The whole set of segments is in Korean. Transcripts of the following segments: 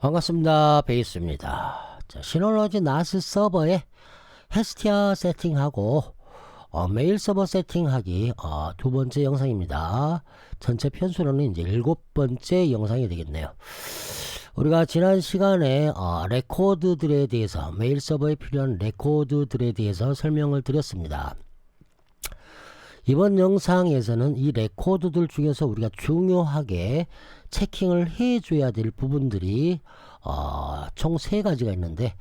반갑습니다. 베이스입니다. 자, 시놀로지 나스 서버에 헤스티아 세팅하고 어, 메일 서버 세팅하기 어, 두 번째 영상입니다. 전체 편수로는 이제 일곱 번째 영상이 되겠네요. 우리가 지난 시간에 어, 레코드들에 대해서 메일 서버에 필요한 레코드들에 대해서 설명을 드렸습니다. 이번 영상에서는 이 레코드들 중에서 우리가 중요하게 체킹을 해줘야 될 부분들이 어, 총 세 가지가 있는데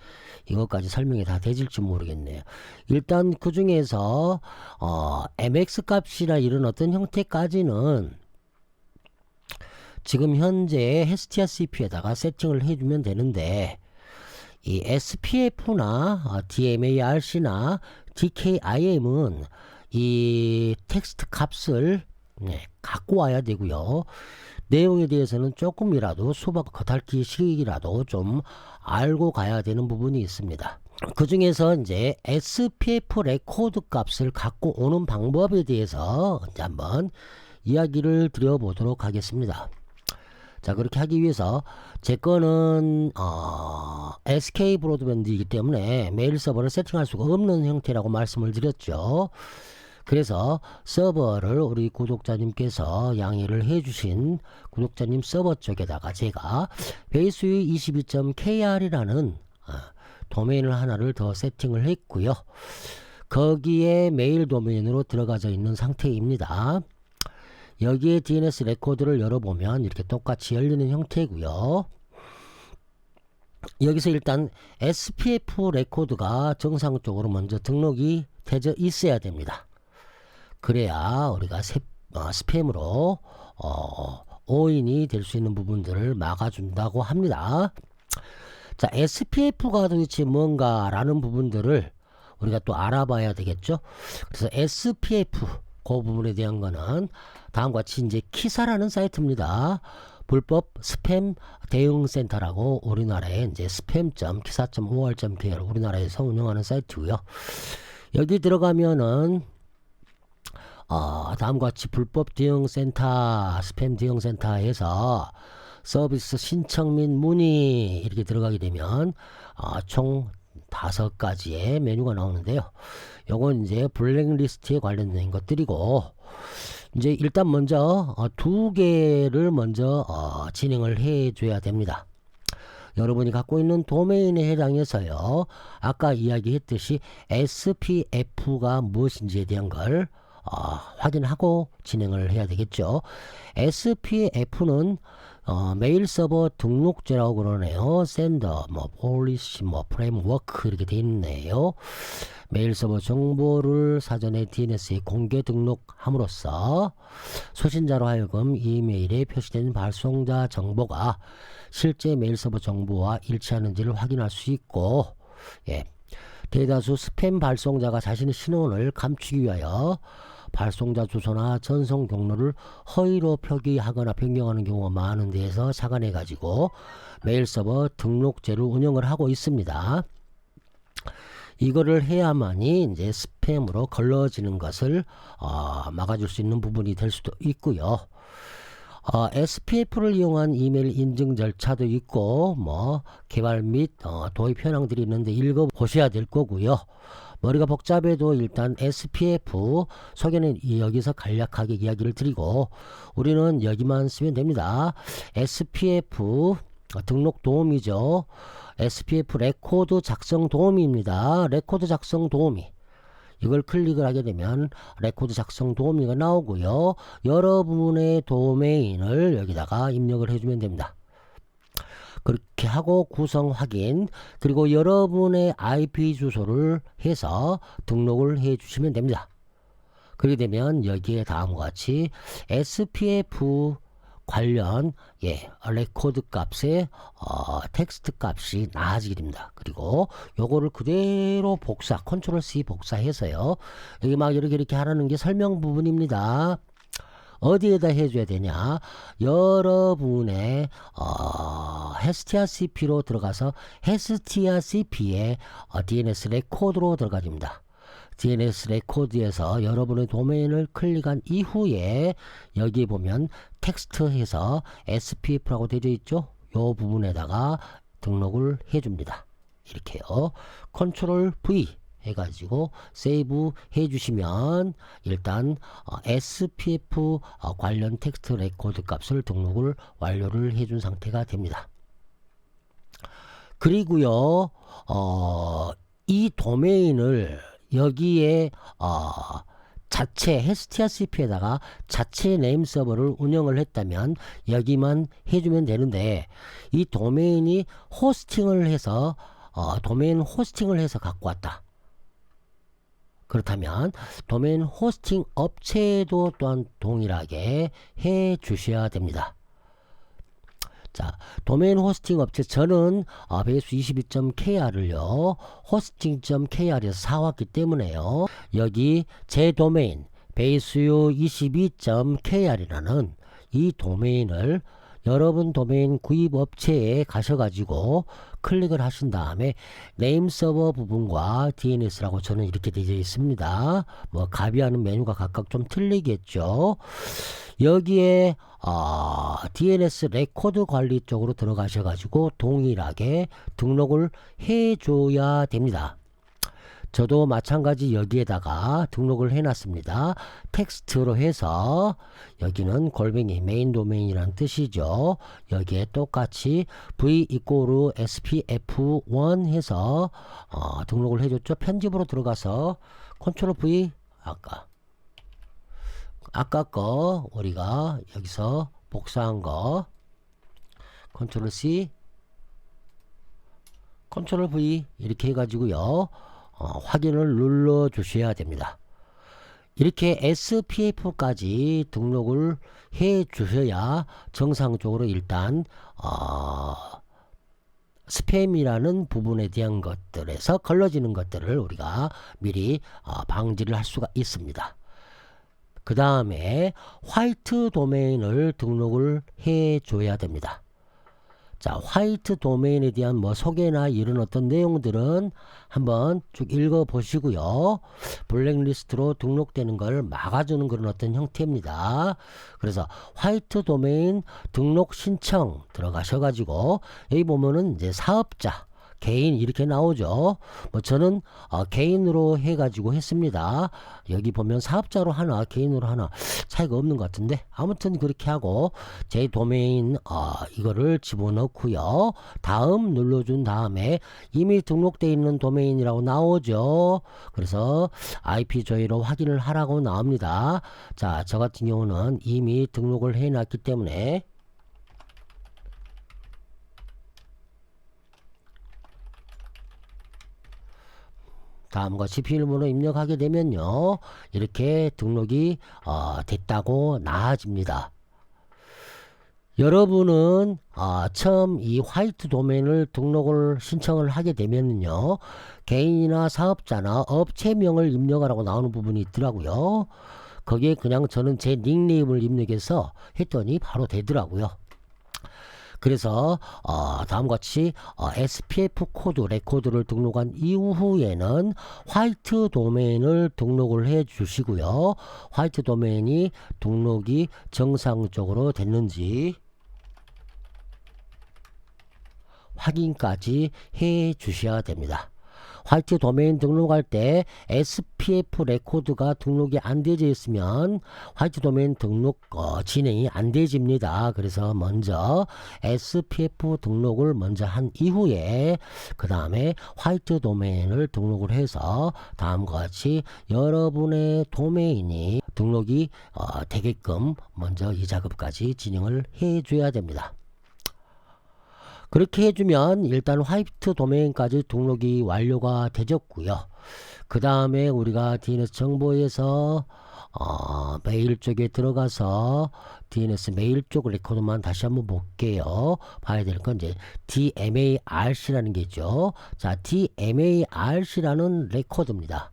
이것까지 설명이 다 되질지 모르겠네요. 일단 그 중에서 어, MX 값이나 이런 어떤 형태까지는 지금 현재 헤스티아 CPU에다가 세팅을 해주면 되는데 이 SPF나 어, DMARC나 DKIM은 이 텍스트 값을 네, 갖고 와야 되고요. 내용에 대해서는 조금이라도 수박 겉핥기식이라도 좀 알고 가야 되는 부분이 있습니다. 그 중에서 이제 SPF 레코드 값을 갖고 오는 방법에 대해서 이제 한번 이야기를 드려보도록 하겠습니다. 자 그렇게 하기 위해서 제 거는 어, SK 브로드밴드이기 때문에 메일 서버를 세팅할 수가 없는 형태라고 말씀을 드렸죠. 그래서 서버를 우리 구독자님께서 양해를 해주신 구독자님 서버 쪽에다가 제가 베이스유 22.kr이라는 어, 도메인을 하나를 더 세팅을 했고요. 거기에 메일 도메인으로 들어가져 있는 상태입니다. 여기에 DNS 레코드를 열어보면 이렇게 똑같이 열리는 형태고요. 여기서 일단 SPF 레코드가 정상적으로 먼저 등록이 되어 있어야 됩니다. 그래야 우리가 세, 어, 스팸으로 어, 오인이 될 수 있는 부분들을 막아준다고 합니다. 자, SPF가 도대체 뭔가라는 부분들을 우리가 또 알아봐야 되겠죠. 그래서 SPF 그 부분에 대한 거는 다음과 같이 이제 키사라는 사이트입니다. 불법 스팸 대응 센터라고 우리나라에 이제 spam.ki사.or.kr 우리나라에서 운영하는 사이트고요. 여기 들어가면은 어, 다음과 같이 불법 대응 센터, 스팸 대응 센터에서 서비스 신청 및 문의 이렇게 들어가게 되면 어, 총 다섯 가지의 메뉴가 나오는데요. 요건 이제 블랙리스트에 관련된 것들이고 이제 일단 먼저 어, 두 개를 먼저 어, 진행을 해 줘야 됩니다. 여러분이 갖고 있는 도메인에 해당해서요. 아까 이야기했듯이 SPF가 무엇인지에 대한 걸 어, 확인하고 진행을 해야 되겠죠. SPF는 어, 메일 서버 등록제라고 그러네요. 샌더, 뭐, 폴리시, 뭐, 프레임워크 이렇게 돼 있네요. 메일 서버 정보를 사전에 DNS에 공개 등록함으로써 소신자로 하여금 이메일에 표시된 발송자 정보가 실제 메일 서버 정보와 일치하는지를 확인할 수 있고, 예. 대다수 스팸 발송자가 자신의 신원을 감추기 위하여 발송자 주소나 전송 경로를 허위로 표기하거나 변경하는 경우가 많은 데에서 착안해 가지고 메일 서버 등록제를 운영을 하고 있습니다. 이거를 해야만이 이제 스팸으로 걸러지는 것을 어, 막아줄 수 있는 부분이 될 수도 있고요. 어, SPF를 이용한 이메일 인증 절차도 있고 뭐 개발 및 어, 도입 현황들이 있는데 읽어 보셔야 될 거고요. 머리가 복잡해도 일단 SPF 소개는 여기서 간략하게 이야기를 드리고 우리는 여기만 쓰면 됩니다. SPF 등록 도우미죠. SPF 레코드 작성 도우미입니다. 레코드 작성 도우미. 이걸 클릭을 하게 되면 레코드 작성 도우미가 나오고요. 여러분의 도메인을 여기다가 입력을 해주면 됩니다. 그렇게 하고 구성 확인 그리고 여러분의 IP 주소를 해서 등록을 해 주시면 됩니다. 그렇게 되면 여기에 다음과 같이 SPF 관련 예 레코드 값의 어, 텍스트 값이 나아지게 됩니다. 그리고 요거를 그대로 복사 컨트롤 C 복사해서요. 여기 막 이렇게 이렇게 하라는 게 설명 부분입니다. 어디에다 해줘야 되냐? 여러분의 어, 헤스티아 CP로 들어가서 헤스티아 CP의 어, DNS 레코드로 들어가집니다. DNS 레코드에서 여러분의 도메인을 클릭한 이후에 여기 보면 텍스트해서 SPF라고 되어 있죠. 요 부분에다가 등록을 해줍니다. 이렇게요. 컨트롤 V 해가지고 세이브 해주시면 일단 어, SPF 어, 관련 텍스트 레코드 값을 등록을 완료를 해준 상태가 됩니다. 그리고요, 어, 이 도메인을 여기에 어, 자체 HTTP에다가 자체 네임 서버를 운영을 했다면 여기만 해주면 되는데 이 도메인이 호스팅을 해서 어, 도메인 호스팅을 해서 갖고 왔다. 그렇다면 도메인 호스팅 업체도 또한 동일하게 해 주셔야 됩니다. 자, 도메인 호스팅 업체 저는 어, 베이스 22.kr을요 호스팅.kr에서 사왔기 때문에요. 여기 제 도메인 베이스유 22.kr이라는 이 도메인을 여러분 도메인 구입 업체에 가셔가지고 클릭을 하신 다음에 네임 서버 부분과 DNS라고 저는 이렇게 되어 있습니다. 뭐 가비하는 메뉴가 각각 좀 틀리겠죠. 여기에 어, DNS 레코드 관리 쪽으로 들어가셔가지고 동일하게 등록을 해줘야 됩니다. 저도 마찬가지 여기에다가 등록을 해놨습니다. 텍스트로 해서 여기는 골뱅이 메인 도메인이라는 뜻이죠. 여기에 똑같이 v 이꼬르 spf1 해서 어, 등록을 해줬죠. 편집으로 들어가서 컨트롤 v 아까 아까 거 우리가 여기서 복사한 거 컨트롤 C 컨트롤 V 이렇게 해가지고요 어, 확인을 눌러 주셔야 됩니다 이렇게 SPF까지 등록을 해 주셔야 정상적으로 일단 어, 스팸이라는 부분에 대한 것들에서 걸러지는 것들을 우리가 미리 어, 방지를 할 수가 있습니다. 그 다음에 화이트 도메인을 등록을 해 줘야 됩니다. 자, 화이트 도메인에 대한 뭐 소개나 이런 어떤 내용들은 한번 쭉 읽어 보시고요. 블랙리스트로 등록되는 걸 막아주는 그런 어떤 형태입니다. 그래서 화이트 도메인 등록 신청 들어가셔 가지고 여기 보면은 이제 사업자 개인 이렇게 나오죠. 뭐 저는 어, 개인으로 해가지고 했습니다. 여기 보면 사업자로 하나 개인으로 하나 차이가 없는 것 같은데 아무튼 그렇게 하고 제 도메인 어, 이거를 집어넣고요. 다음 눌러준 다음에 이미 등록되어 있는 도메인이라고 나오죠. 그래서 IP 조회로 확인을 하라고 나옵니다. 자, 저 같은 경우는 이미 등록을 해놨기 때문에 다음과 비밀번호 입력하게 되면요. 이렇게 등록이 어, 됐다고 나아집니다. 여러분은 어, 처음 이 화이트 도메인을 등록을 신청을 하게 되면요. 개인이나 사업자나 업체명을 입력하라고 나오는 부분이 있더라고요. 거기에 그냥 저는 제 닉네임을 입력해서 했더니 바로 되더라고요 그래서 어, 다음같이 어, SPF 코드 레코드를 등록한 이후에는 화이트 도메인을 등록을 해 주시고요. 화이트 도메인이 등록이 정상적으로 됐는지 확인까지 해 주셔야 됩니다. 화이트 도메인 등록할 때 SPF 레코드가 등록이 안 되어 있으면 화이트 도메인 등록 어, 진행이 안 되집니다. 그래서 먼저 SPF 등록을 먼저 한 이후에 그 다음에 화이트 도메인을 등록을 해서 다음과 같이 여러분의 도메인이 등록이 어, 되게끔 먼저 이 작업까지 진행을 해줘야 됩니다. 그렇게 해주면 일단 화이트 도메인까지 등록이 완료가 되졌고요. 그 다음에 우리가 DNS 정보에서 어, 메일 쪽에 들어가서 DNS 메일 쪽 레코드만 다시 한번 볼게요. 봐야 될 건 이제 DMARC라는 게죠. 자, DMARC라는 레코드입니다.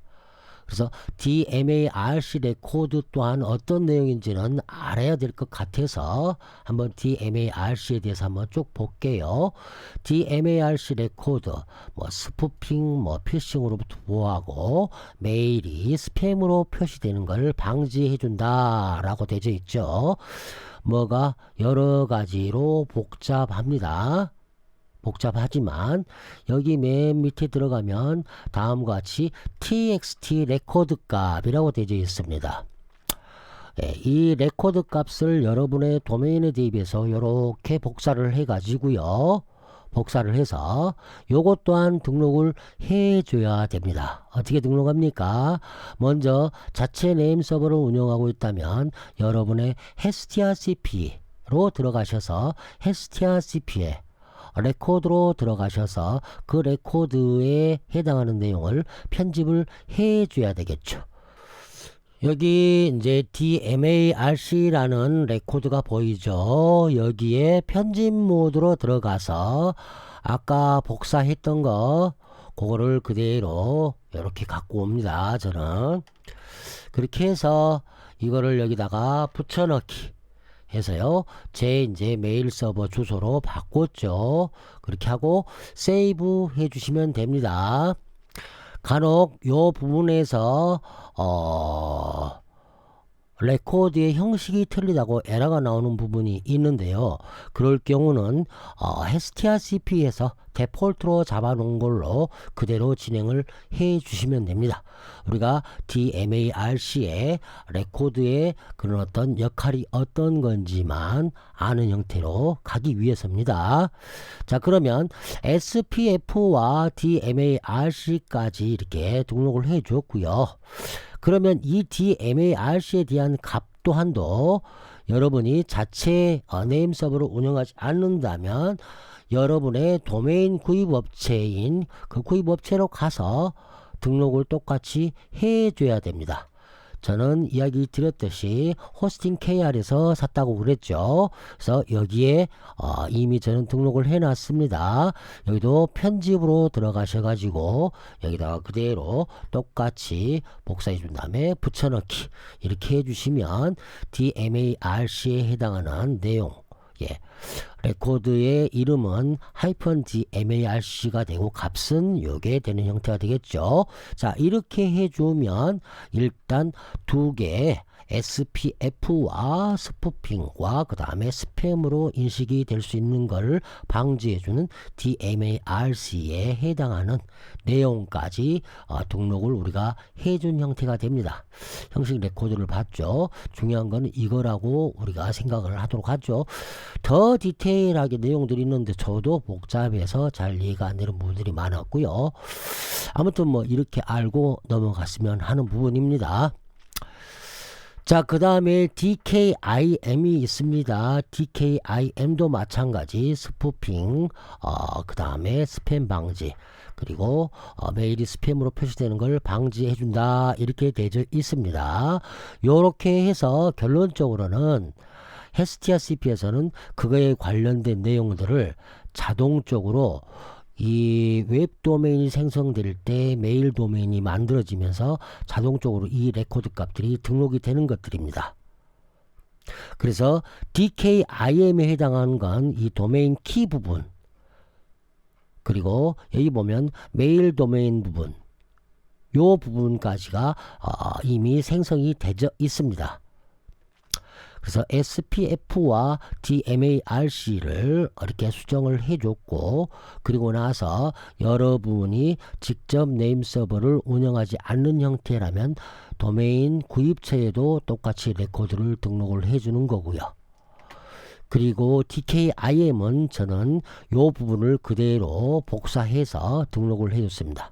그래서 DMARC 레코드 또한 어떤 내용인지는 알아야 될 것 같아서 한번 DMARC에 대해서 한번 쭉 볼게요. DMARC 레코드 뭐 스푸핑 뭐 필싱으로부터 보호하고 메일이 스팸으로 표시되는 걸 방지해 준다라고 되어 있죠. 뭐가 여러 가지로 복잡합니다. 복잡하지만 여기 맨 밑에 들어가면 다음과 같이 txt 레코드 값이라고 되어 있습니다. 예, 이 레코드 값을 여러분의 도메인에 대입해서 이렇게 복사를 해 가지고요. 복사를 해서 요것 또한 등록을 해 줘야 됩니다. 어떻게 등록합니까? 먼저 자체 네임 서버를 운영하고 있다면 여러분의 헤스티아 CP로 들어가셔서 헤스티아 CP에 레코드로 들어가셔서 그 레코드에 해당하는 내용을 편집을 해 줘야 되겠죠. 여기 이제 DMARC라는 레코드가 보이죠. 여기에 편집 모드로 들어가서 아까 복사했던 거 그거를 그대로 이렇게 갖고 옵니다. 저는 그렇게 해서 이거를 여기다가 붙여넣기 해서요. 제 이제 메일 서버 주소로 바꿨죠. 그렇게 하고 세이브 해 주시면 됩니다. 간혹 요 부분에서 어 레코드의 형식이 틀리다고 에러가 나오는 부분이 있는데요. 그럴 경우는 어, 헤스티아 CP에서 데폴트로 잡아놓은 걸로 그대로 진행을 해 주시면 됩니다. 우리가 DMARC의 레코드의 그런 어떤 역할이 어떤 건지만 아는 형태로 가기 위해서입니다. 자 그러면 SPF와 DMARC까지 이렇게 등록을 해 줬고요. 그러면 이 DMARC에 대한 값 또한도 여러분이 자체 어, 네임 서버를 운영하지 않는다면 여러분의 도메인 구입 업체인 그 구입 업체로 가서 등록을 똑같이 해줘야 됩니다. 저는 이야기 드렸듯이 호스팅 KR에서 샀다고 그랬죠. 그래서 여기에 어, 이미 저는 등록을 해놨습니다. 여기도 편집으로 들어가셔가지고 여기다가 그대로 똑같이 복사해 준 다음에 붙여넣기 이렇게 해주시면 DMARC에 해당하는 내용 예. 레코드의 이름은 하이픈 DMARC가 되고 값은 요게 되는 형태가 되겠죠. 자, 이렇게 해주면 일단 두 개 SPF와 스푸핑과 그 다음에 스팸으로 인식이 될 수 있는 것을 방지해주는 DMARC에 해당하는 내용까지 어, 등록을 우리가 해준 형태가 됩니다. 형식 레코드를 봤죠. 중요한 건 이거라고 우리가 생각을 하도록 하죠. 더 디테일하게 내용들이 있는데 저도 복잡해서 잘 이해가 안 되는 부분들이 많았고요. 아무튼 뭐 이렇게 알고 넘어갔으면 하는 부분입니다. 자, 그 다음에 DKIM이 있습니다. DKIM도 마찬가지 스푸핑, 어, 그 다음에 스팸 방지, 그리고 어, 메일이 스팸으로 표시되는 걸 방지해 준다. 이렇게 되어 있습니다. 요렇게 해서 결론적으로는 헤스티아 CP에서는 그거에 관련된 내용들을 자동적으로 이 웹 도메인이 생성될 때 메일 도메인이 만들어지면서 자동적으로 이 레코드 값들이 등록이 되는 것들입니다. 그래서 DKIM에 해당하는 건 이 도메인 키 부분 그리고 여기 보면 메일 도메인 부분 요 부분까지가 어, 이미 생성이 되어 있습니다. 그래서 SPF와 DMARC를 이렇게 수정을 해줬고 그리고 나서 여러분이 직접 네임 서버를 운영하지 않는 형태라면 도메인 구입처에도 똑같이 레코드를 등록을 해주는 거고요. 그리고 DKIM은 저는 요 부분을 그대로 복사해서 등록을 해줬습니다.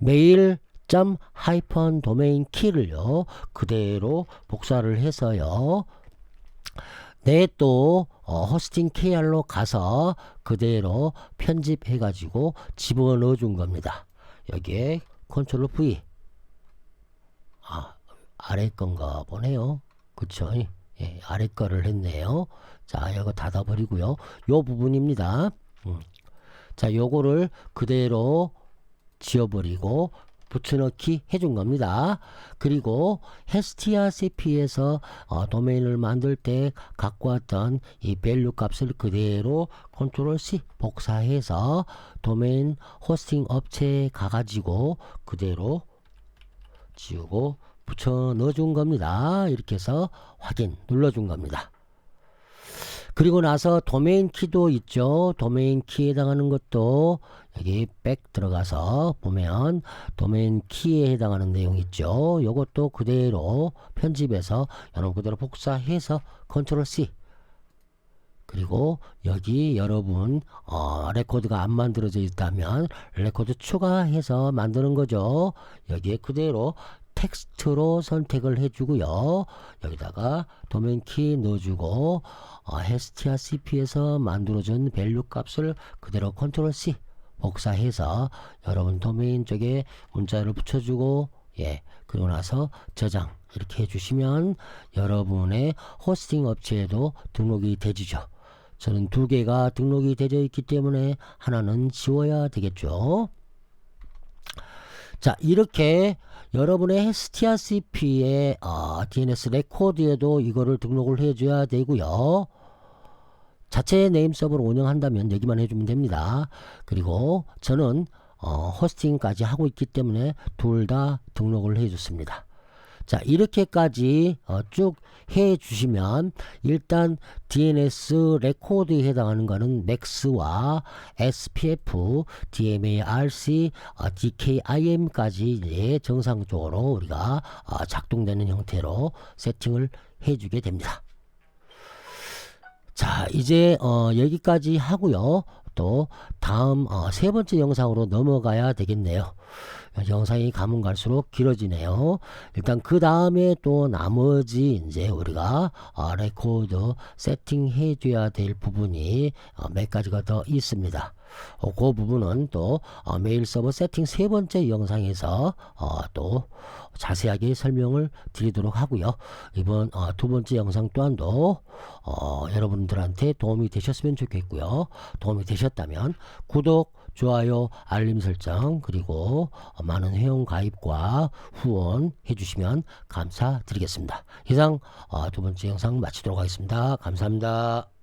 메일 점 하이펀 도메인 키를요 그대로 복사를 해서요. 내또 어, 호스팅 KR로 가서 그대로 편집해 가지고 집어넣어 준 겁니다. 여기에 컨트롤 V. 아 아래 건가 보네요. 그쵸? 예, 아래 거를 했네요. 자 이거 닫아 버리고요. 요 부분입니다. 음. 자 요거를 그대로 지워버리고 붙여넣기 해준 겁니다. 그리고 헤스티아 CP에서 어, 도메인을 만들 때 갖고 왔던 이 밸류 값을 그대로 컨트롤 C 복사해서 도메인 호스팅 업체에 가가지고 그대로 지우고 붙여 넣어준 겁니다. 이렇게 해서 확인 눌러준 겁니다. 그리고 나서 도메인 키도 있죠. 도메인 키에 해당하는 것도 여기 백 들어가서 보면 도메인 키에 해당하는 내용 있죠. 요것도 그대로 편집해서 여러분 그대로 복사해서 컨트롤 C 그리고 여기 여러분 어, 레코드가 안 만들어져 있다면 레코드 추가해서 만드는 거죠. 여기에 그대로 텍스트로 선택을 해주고요. 여기다가 도메인 키 넣어주고 어, 헤스티아 CP에서 만들어준 밸류 값을 그대로 컨트롤 C 복사해서 여러분 도메인 쪽에 문자를 붙여주고 예 그리고 나서 저장 이렇게 해주시면 여러분의 호스팅 업체에도 등록이 되지죠. 저는 두 개가 등록이 되어 있기 때문에 하나는 지워야 되겠죠. 자 이렇게 여러분의 스티아 CP의 어, DNS 레코드에도 이거를 등록을 해줘야 되고요. 자체 네임 서버를 운영한다면 여기만 해주면 됩니다. 그리고 저는 어, 호스팅까지 하고 있기 때문에 둘 다 등록을 해줬습니다. 자 이렇게까지 어, 쭉 해주시면 일단 DNS 레코드에 해당하는 거는 맥스와 SPF, DMA-RC, 어, DKIM까지 이제 정상적으로 우리가 어, 작동되는 형태로 세팅을 해주게 됩니다. 자 이제 어, 여기까지 하고요. 또 다음 어, 세 번째 영상으로 넘어가야 되겠네요. 영상이 가면 갈수록 길어지네요. 일단 그 다음에 또 나머지 이제 우리가 어, 레코드 세팅해 줘야 될 부분이 어, 몇 가지가 더 있습니다. 어, 그 부분은 또 어, 메일 서버 세팅 세 번째 영상에서 어, 또 자세하게 설명을 드리도록 하고요. 이번 어, 두 번째 영상 또한도 어, 여러분들한테 도움이 되셨으면 좋겠고요. 도움이 되셨다면 구독, 좋아요, 알림 설정 그리고 어, 많은 회원 가입과 후원 해주시면 감사드리겠습니다. 이상 어, 두 번째 영상 마치도록 하겠습니다. 감사합니다.